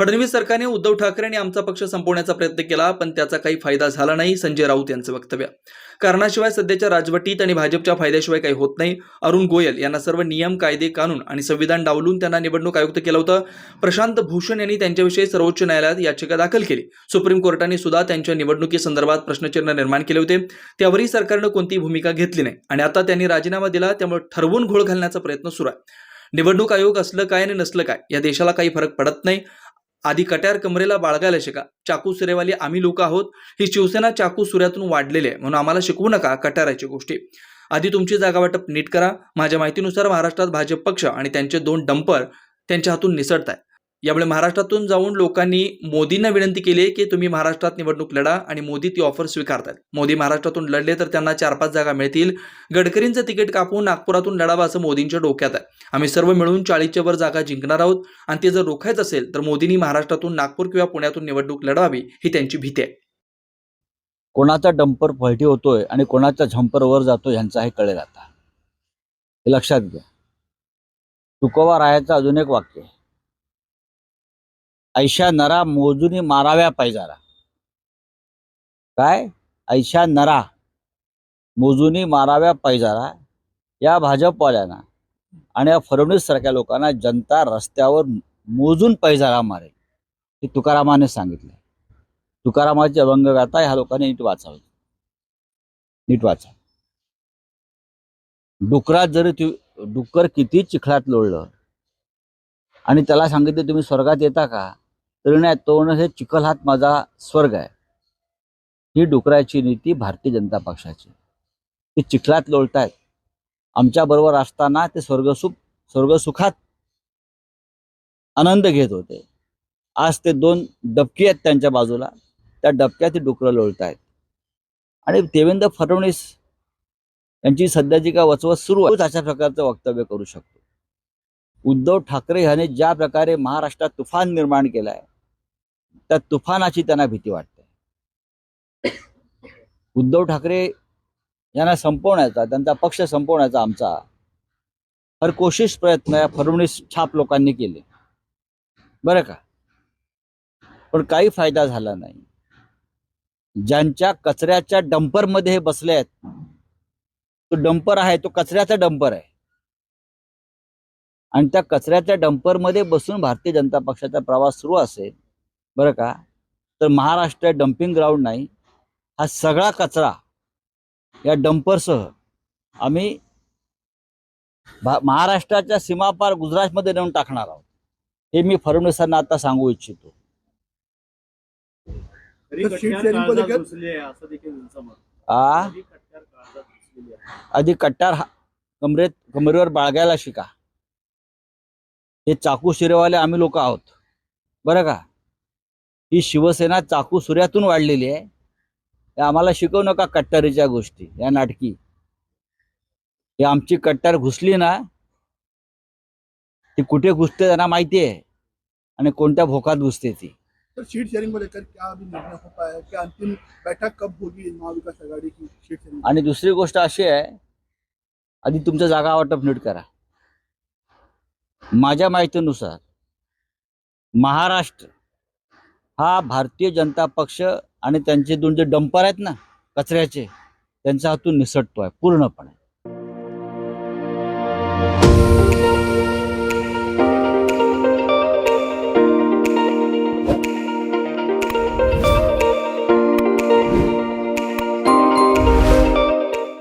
फडणवीस सरकारने उद्धव ठाकरे आणि आमचा पक्ष संपवण्याचा प्रयत्न केला पण त्याचा काही फायदा झाला नाही संजय राऊत यांचं वक्तव्य. कारणाशिवाय सध्याच्या राजवटीत आणि भाजपच्या फायद्याशिवाय काही होत नाही अरुण गोयल यांना सर्व नियम कायदे कानून आणि संविधान डावलून त्यांना निवडणूक आयुक्त केलं होतं. प्रशांत भूषण यांनी त्यांच्याविषयी सर्वोच्च न्यायालयात याचिका दाखल केली. सुप्रीम कोर्टाने सुद्धा त्यांच्या निवडणुकीसंदर्भात प्रश्नचिन्ह निर्माण केले होते. त्यावरही सरकारनं कोणतीही भूमिका घेतली नाही आणि आता त्यांनी राजीनामा दिला त्यामुळे ठरवून घोळ घालण्याचा प्रयत्न सुरू आहे. निवडणूक आयोग असलं काय आणि नसलं काय या देशाला काही फरक पडत नाही. आधी कट्यार कमरेला बाळगायला शिका. चाकू सुरेवाली आम्ही लोक आहोत. ही शिवसेना चाकू सुऱ्यातून वाढलेली आहे. म्हणून आम्हाला शिकवू नका कट्याराची गोष्टी. आधी तुमची जागा वाटप नीट करा. माझ्या माहितीनुसार महाराष्ट्रात भाजप पक्ष आणि त्यांचे दोन डंपर त्यांच्या हातून निसटत आहे यामुळे महाराष्ट्रातून जाऊन लोकांनी मोदींना विनंती केली आहे की तुम्ही महाराष्ट्रात निवडणूक लढा आणि मोदी ती ऑफर स्वीकारतात मोदी महाराष्ट्रातून लढले तर त्यांना चार पाच जागा मिळतील. गडकरींचं तिकीट कापून नागपुरातून लढावं असं मोदींच्या डोक्यात आहे. आम्ही सर्व मिळून चाळीसच्या वर जागा जिंकणार आहोत आणि ते जर रोखायचं असेल तर मोदींनी महाराष्ट्रातून नागपूर किंवा पुण्यातून निवडणूक लढवावी ही त्यांची भीती आहे. कोणाचा डंपर पलटी होतोय आणि कोणाचा झंपर वर जातो ह्यांचा हे कळेल आता. हे लक्षात घ्या. तुकोबा रायाचं अजून एक वाक्य आहे. ऐशा नरा मोजुनी माराव्या पाहिजारा काय? ऐशा नरा मोजुनी माराव्या पाहिजारा या भाजपवाल्यांना आणि या फडणवीस सारख्या लोकांना जनता रस्त्यावर मोजून पैजारा मारेल हे तुकारामाने सांगितलं तुकारामाची अभंग ह्या लोकांनी नीट वाचावी. नीट वाचा. डुकरात जरी तु डुक्कर किती चिखलात लोळलं. आणि त्याला सांगितलं तुम्ही स्वर्गात येता का? तरी नाही तो हे चिखल हात माझा स्वर्ग आहे. ही डुकराची नीती भारतीय जनता पक्षाची. ती चिखलात लोळतायत आमच्या बरोबर असताना ते स्वर्गसुख स्वर्गसुखात आनंद घेत होते. आज ते दोन डबकी आहेत त्यांच्या बाजूला. त्या डबक्यात ती डुकरं लोळत आहेत आणि देवेंद्र फडणवीस यांची सध्याची काय वचवत सुरू आहे अशा प्रकारचं वक्तव्य करू शकतो. उद्धव ठाकरे ह्याने ज्या प्रकारे महाराष्ट्रात तुफान निर्माण केलाय त्या तुफानाची त्यांना भीती वाटते. उद्धव ठाकरे यांना संपवण्याचा त्यांचा पक्ष संपवण्याचा आमचा हर कोशिश प्रयत्न या फडणवीस छाप लोकांनी केले. बरं का? पण काही फायदा झाला नाही. ज्यांच्या कचऱ्याच्या डंपरमध्ये हे बसले आहेत तो डंपर आहे तो कचऱ्याचा डंपर आहे. आणि त्या कचऱ्याच्या डंपरमध्ये बसून भारतीय जनता पक्षाचा प्रवास सुरू असेल बरं का? तर महाराष्ट्र डम्पिंग ग्राउंड नाही. हा सगळा कचरा या डंपरसह आम्ही भा- महाराष्ट्राच्या सीमापार गुजरातमध्ये नेऊन टाकणार आहोत. हे मी फडणवीसांना आता सांगू इच्छितो. आ? आधी कट्टार हा- कमरेत कमरेवर बाळगायला शिका. हे चाकू शिरेवाले आम्ही लोक आहोत. बरं का? ही शिवसेना चाकू सुऱ्यातून वाढलेली आहे. हे आम्हाला शिकवू नका कट्टारीच्या गोष्टी या नाटकी. ही आमची कट्टार घुसली ना ती कुठे घुसते त्यांना माहिती आहे. आणि कोणत्या भोकात घुसते ती. सर सीट शेयरिंग को लेकर क्या अभी निर्णय हो पाया है क्या अंतिम बैठक कब होगी महाविकास आघाड़ी की सीट शेयरिंग आणि दुसरी गोष्ट अशी आहे आधी तुमचं जागा वाटप नीट करा. माझ्या माहितीनुसार महाराष्ट्र हा भारतीय जनता पक्ष आणि त्यांचे दोन जे डंपर आहेत ना कचऱ्याचे त्यांच्या हातून निसटतोय पूर्णपणे.